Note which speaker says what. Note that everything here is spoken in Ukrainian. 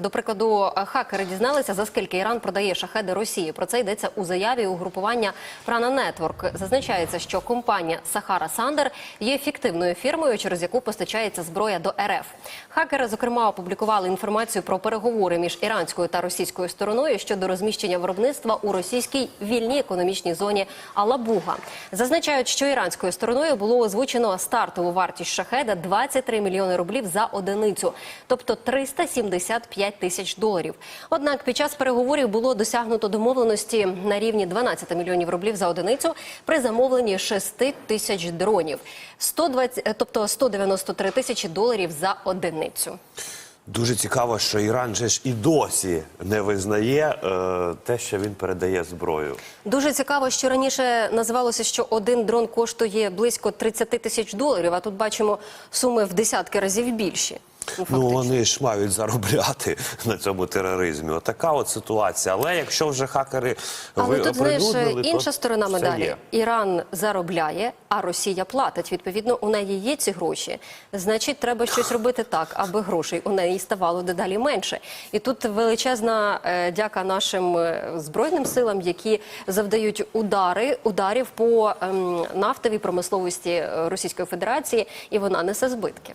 Speaker 1: До прикладу, хакери дізналися, за скільки Іран продає шахеди Росії. Про це йдеться у заяві угрупування Прана Нетворк. Зазначається, що компанія Сахара Сандер є фіктивною фірмою, через яку постачається зброя до РФ. Хакери, зокрема, опублікували інформацію про переговори між іранською та російською стороною щодо розміщення виробництва у російській вільній економічній зоні Алабуга. Зазначають, що іранською стороною було озвучено стартову вартість шахеда 23 мільйони рублів за одиницю, тобто 375 тисяч доларів. Однак під час переговорів було досягнуто домовленості на рівні 12 мільйонів рублів за одиницю при замовленні 6 тисяч дронів, 120, е, тобто 193 тисячі доларів за одиницю.
Speaker 2: Дуже цікаво, що Іран же ж і досі не визнає е, те, що він передає зброю.
Speaker 1: Дуже цікаво, що раніше називалося, що один дрон коштує близько 30 тисяч доларів. А тут бачимо суми в десятки разів більші. Ну,
Speaker 2: Ну вони ж мають заробляти на цьому тероризмі. Отака от ситуація. Але якщо вже хакери
Speaker 1: Але
Speaker 2: ви
Speaker 1: тут знаєш інша сторона медалі.
Speaker 2: є.
Speaker 1: Іран заробляє, а Росія платить. Відповідно, у неї є ці гроші. Значить, треба щось робити так, аби грошей у неї ставало дедалі менше. І тут величезна е, дяка нашим е, збройним силам, які завдають удари ударів по ем, нафтовій промисловості Російської Федерації, і вона несе збитки.